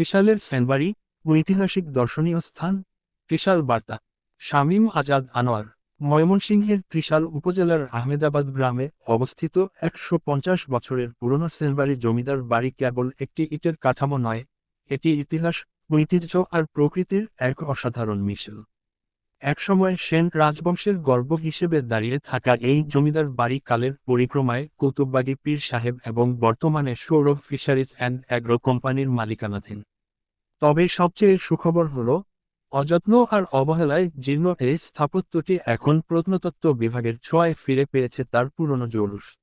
ত্রিশালের সেনবাড়ি ঐতিহাসিক দর্শনীয় স্থান ত্রিশাল বার্তা। শামীম আজাদ আনোয়ার, ময়মনসিংহের ত্রিশাল উপজেলার আহমেদাবাদ গ্রামে অবস্থিত একশো পঞ্চাশ বছরের পুরনো সেনবাড়ি জমিদার বাড়ি কেবল একটি ইটের কাঠামো নয়, এটি ইতিহাস, ঐতিহ্য আর প্রকৃতির এক অসাধারণ মিশেল একসময় সেন রাজবংশের গর্ব হিসেবে দাঁড়িয়ে থাকা এই জমিদার বাড়ি কালের পরিক্রমায় কৌতুকবাগী পীর সাহেব এবং বর্তমানে সৌরভ ফিশারিজ অ্যান্ড অ্যাগ্রো কোম্পানির মালিকানাধীন। তবে সবচেয়ে সুখবর হল, অযত্ন আর অবহেলায় জীর্ণ এই স্থাপত্যটি এখন প্রত্নতত্ত্ব বিভাগের ছোঁয়ায় ফিরে পেয়েছে তার পুরনো জৌলুস।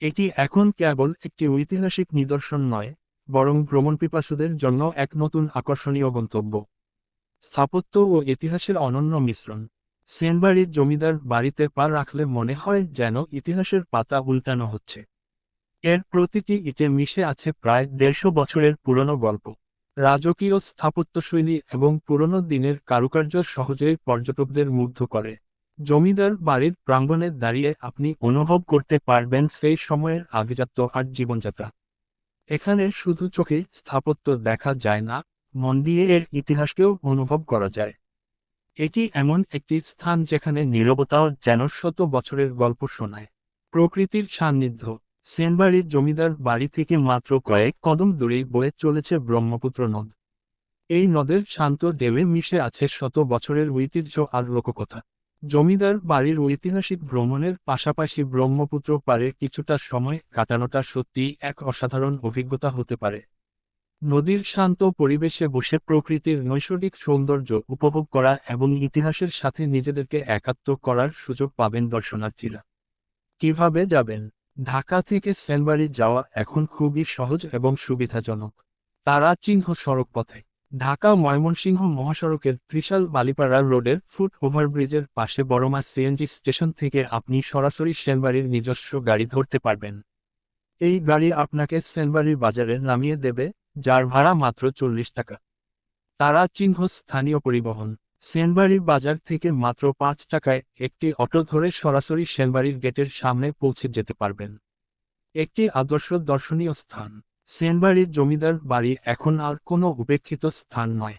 এটি এখন কেবল একটি ঐতিহাসিক নিদর্শন নয়, বরং ভ্রমণপিপাসুদের জন্য এক নতুন আকর্ষণীয় গন্তব্য। স্থাপত্য ও ইতিহাসের অনন্য মিশ্রণ। সেনবাড়ির জমিদার বাড়িতে পা রাখলে মনে হয় যেন ইতিহাসের পাতা উল্টানো হচ্ছে। এর প্রতিটি ইটে মিশে আছে প্রায় দেড়শো বছরের পুরনো গল্প। রাজকীয় স্থাপত্যশৈলী এবং পুরনো দিনের কারুকার্য সহজে পর্যটকদের মুগ্ধ করে। জমিদার বাড়ির প্রাঙ্গণে দাঁড়িয়ে আপনি অনুভব করতে পারবেন সেই সময়ের আভিজাত্য আর জীবনযাত্রা। এখানে শুধু চোখেই স্থাপত্য দেখা যায় না, মন দিয়ে এর ইতিহাসকেও অনুভব করা যায়। এটি এমন একটি স্থান যেখানে নীরবতাও যেন শত বছরের গল্প শোনায়। প্রকৃতির সান্নিধ্য। সেনবাড়ির জমিদার বাড়ি থেকে মাত্র কয়েক কদম দূরেই বয়ে চলেছে ব্রহ্মপুত্র নদ। এই নদের শান্ত দেবে মিশে আছে শত বছরের ঐতিহ্য আর লোককথা। জমিদার বাড়ির ঐতিহাসিক ভ্রমণের পাশাপাশি ব্রহ্মপুত্র পারে কিছুটা সময় কাটানোটা সত্যিই এক অসাধারণ অভিজ্ঞতা হতে পারে। নদীর শান্ত পরিবেশে বসে প্রকৃতির নৈসর্গিক সৌন্দর্য উপভোগ করা এবং ইতিহাসের সাথে নিজেদেরকে একাত্ম করার সুযোগ পাবেন দর্শনার্থীরা। কীভাবে যাবেন? ঢাকা থেকে সেনবাড়ি যাওয়া এখন খুবই সহজ এবং সুবিধাজনক। তারা চিহ্ন সড়ক পথে ঢাকা ময়মনসিংহ মহাসড়কের ত্রিশাল বালিপাড়া রোডের ফুট ওভারব্রিজের পাশে বড়মা সিএনজি স্টেশন থেকে আপনি সরাসরি সেনবাড়ির নিজস্ব গাড়ি ধরতে পারবেন। এই গাড়ি আপনাকে সেনবাড়ির বাজারে নামিয়ে দেবে, যার ভাড়া মাত্র চল্লিশ টাকা। তারা চিহ্ন স্থানীয় পরিবহন সেনবাড়ি বাজার থেকে মাত্র পাঁচ টাকায় একটি অটো ধরে সরাসরি সেনবাড়ির গেটের সামনে পৌঁছে যেতে পারবেন। একটি আদর্শ দর্শনীয় স্থান। সেনবাড়ির জমিদার বাড়ি এখন আর কোনো উপেক্ষিত স্থান নয়।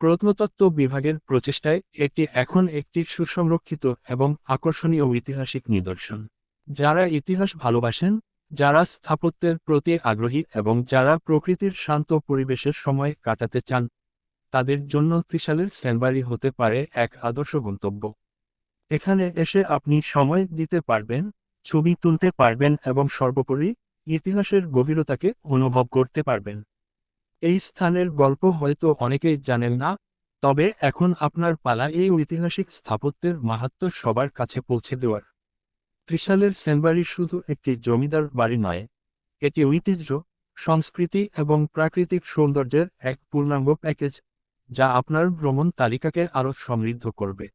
প্রত্নতত্ত্ব বিভাগের প্রচেষ্টায় এটি এখন একটি সুসংরক্ষিত এবং আকর্ষণীয় ঐতিহাসিক নিদর্শন। যারা ইতিহাস ভালোবাসেন, যারা স্থাপত্যের প্রতি আগ্রহী এবং যারা প্রকৃতির শান্ত পরিবেশের সময় কাটাতে চান তাদের জন্য ত্রিশালের সেনবাড়ি হতে পারে এক আদর্শ গন্তব্য। এখানে এসে আপনি সময় দিতে পারবেন, ছবি তুলতে পারবেন এবং সর্বোপরি ইতিহাসের গভীরতাকে অনুভব করতে পারবেন। এই স্থানের গল্প হয়তো অনেকেই জানেন না, তবে এখন আপনার পালা এই ঐতিহাসিক স্থাপত্যের মাহাত্ম্য সবার কাছে পৌঁছে দেওয়ার। ত্রিশালের সেনবাড়ি শুধু একটি জমিদার বাড়ি নয়, এটি ঐতিহ্য, সংস্কৃতি এবং প্রাকৃতিক সৌন্দর্যের এক পূর্ণাঙ্গ প্যাকেজ। যা আপনার ভ্রমণ তালিকাকে আরও সমৃদ্ধ করবে।